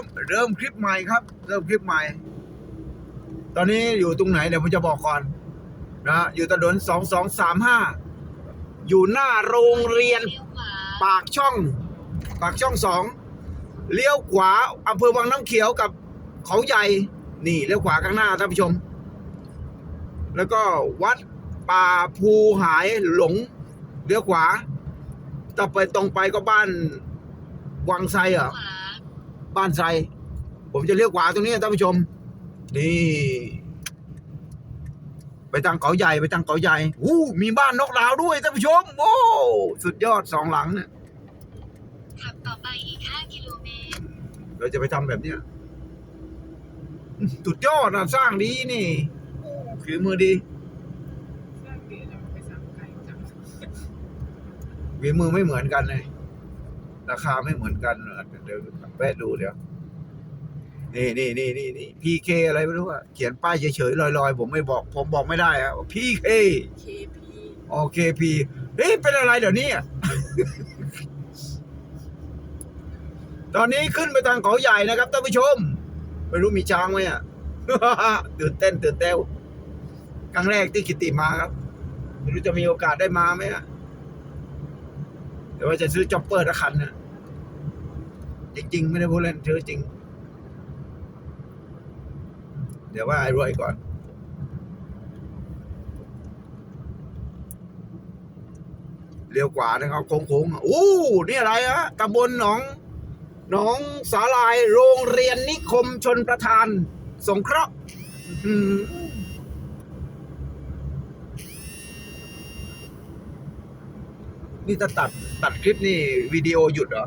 มเริ่มคลิปใหม่ครับ เริ่มคลิปใหม่ ตอนนี้อยู่ตรงไหนเดี๋ยวผมจะบอกก่อนนะอยู่ถนนสองสองสามห้าอยู่หน้าโรงเรียน ปากช่อง ปากช่องสองเลี้ยวขวาอำเภอวังน้ำเขียวกับเขาใหญ่นี่เลี้ยวขวาข้างหน้าท่านผู้ชม แล้วก็วัดป่าภูหายหลงเลี้ยวขวาต่อไปตรงไปก็บ้านวังไซเหรอขวา บ้านไซผมจะเลี้ยวขวาตรงนี้ท่านผู้ชม นี่ ไปทางเขาใหญ่ไปทางเขาใหญ่อู้มีบ้านนกดาวด้วยท่านผู้ชม โอ้ สุดยอดสองหลังเนี่ยขับต่อไปอีก 5 กิโลเมตร เราจะไปทำแบบเนี้ยสุดยอดนะสร้างดีนี่ฝีมือดีฝีมือไม่เหมือนกันเลย ราคาไม่เหมือนกันเดี๋ยวแวะดูเดี๋ยวนี่นี่นี่นี่นี่พีเคอะไรไม่รู้อะเขียนป้ายเฉยๆลอยๆ ผมไม่บอก ผมบอกไม่ได้อะพีเค KP โอเคพีเฮ้ยเป็นอะไรเดี๋ยวนี้อะตอนนี้ขึ้นไปทางเขาใหญ่นะครับท่านผู้ชม ไม่รู้มีช้างไหมอะตื่นเต้นตื่นเต้นครั้งแรกที่กิติมาครับไม่รู้จะมีโอกาสได้มาไหมอะแต่ว่าจะซื้อจ็อปเปอร์ละคันน่ะ จริง ไม่ได้พูดเล่นซื้อจริง เดี๋ยวว่าไอ้รวยก่อน เลี้ยวขวานะครับโค้งๆอู้นี่อะไรอะตำบลหนองหนองสาลายโรงเรียนนิคมชนประทาน สงเคราะห์นี่ถ้าตัดตัดคลิปนี่วิดีโอหยุดเหรอ